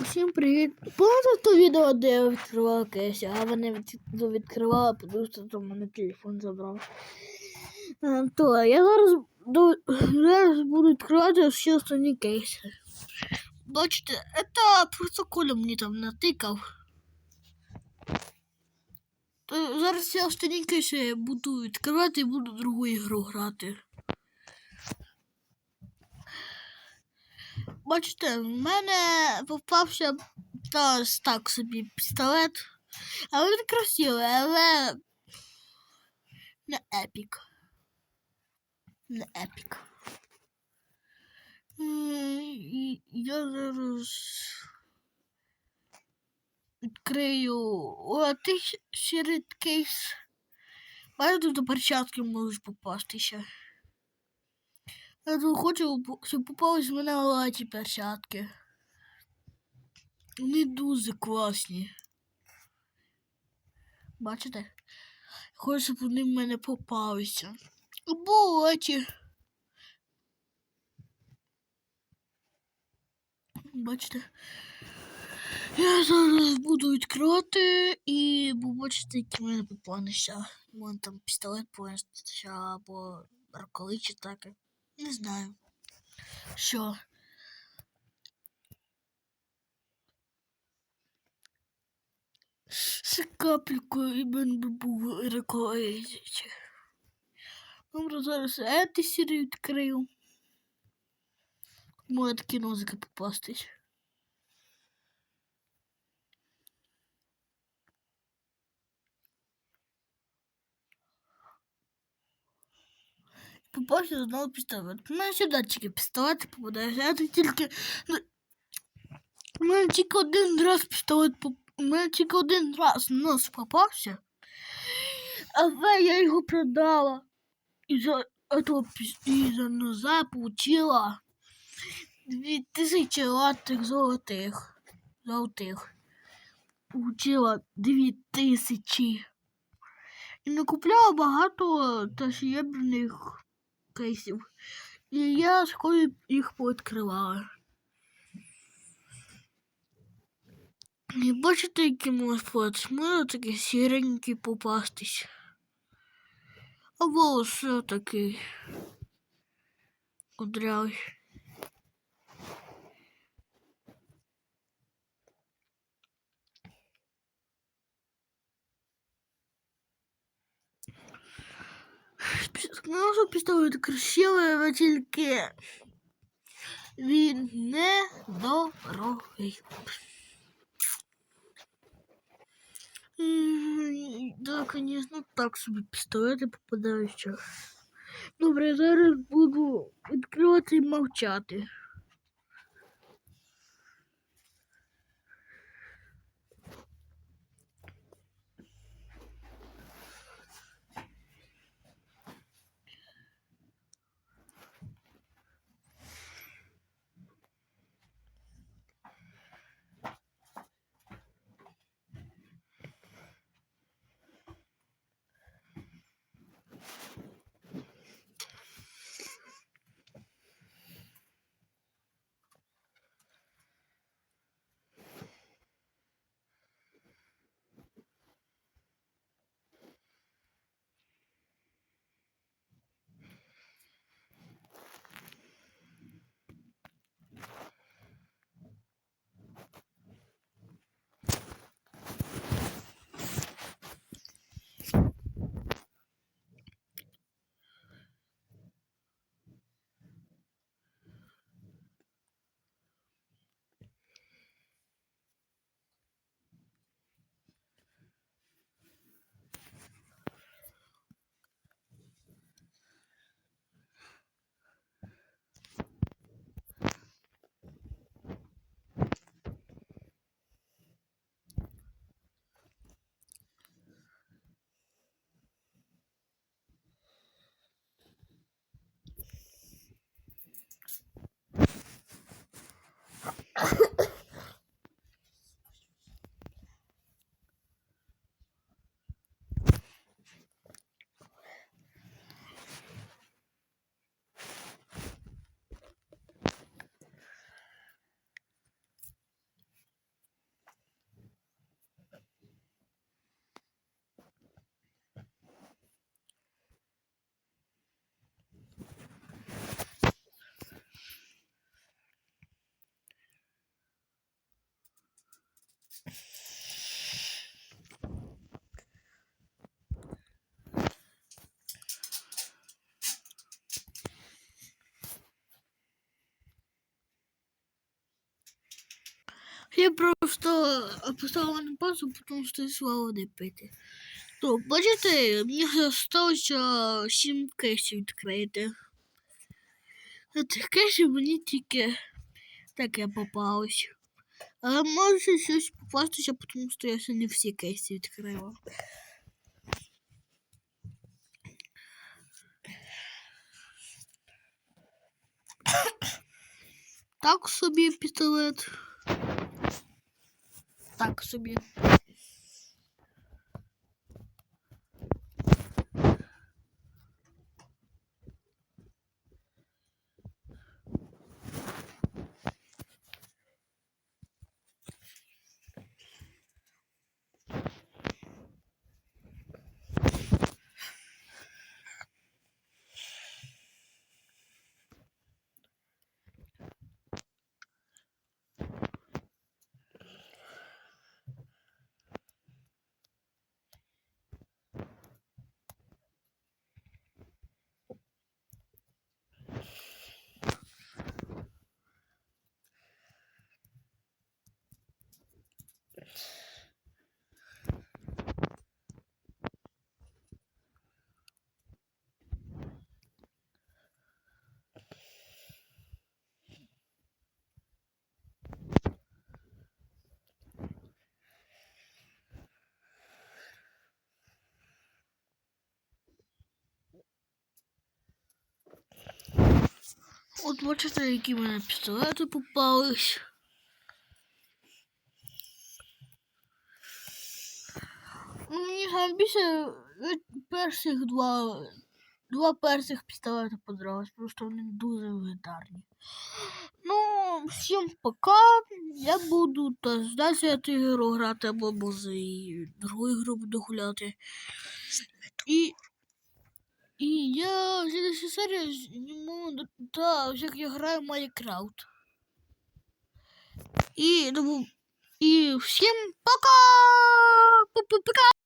Всім привіт! Пам'ятаєте то відео, де я відкривав кейс, а вони ну, відкривали, тому що там мене телефон забрав. То я зараз, до... зараз буду відкривати всі останні кейси. Бачите, це просто Коля мені там натикав. То зараз всі останні кейси буду відкривати і буду другу ігру грати. Бачите, в мене попався ось так собі пістолет. Але він красивий, але не епік. Не епік. Я зараз відкрию о, ти серед кейс. Бачите, до перчатки можеш попасти ще. Я тут хочу, щоб попались в мене латі перчатки. Вони дуже класні. Бачите? Хочу, щоб вони в мене попалися. Або латі. Бачите? Я зараз буду відкривати і побачите, які в мене попалися. Вон там пістолет повністю або рукавичі таке. Не знаю. Що? Ще капельку і мен би був рекоїзич. Добре, зараз ети сірі відкрию. Може такі нозики попастись. Попався знову пістолет. У мене сюди тільки пістолети попадаються, а тільки. ну, У мене тільки один раз пістолет поп... У мене тільки один раз нос попався. Але я його продала. І за этого і за ноза получила дві тисячі латих золотих. Золотих. Получила дві тисячі. І накупляла багато та серебряних кейсів. І я скоро їх пооткривала. І бачите, який мосфот? Може такий сіренький попастись. Або все такий кудрявий. Можу пістолет але тільки він не дорогий. Да, конечно, так собі пістолети попадають. Добре, зараз буду відкривати і мовчати. Я просто поставила на паузу, тому що йшла води пити. То, бачите, мені залишилося 7 кейсів відкрити. На цих кейсів мені тільки таке попалось. Але може щось попастися, тому що я ще не всі кейси відкрила. Так собі пістолет. Так собі. От бачите, які в мене пістолети попались. Ну, мені саме більше перших два, два перших пістолети подобались, просто вони дуже легендарні. Ну, всім пока. Я буду та ту ігру грати, або і другу ігру буду гуляти. І, і я в следующей серії зніму, да, як я граю в Майнкрафт. І, ну, і всім пока! Пу-пу-пока!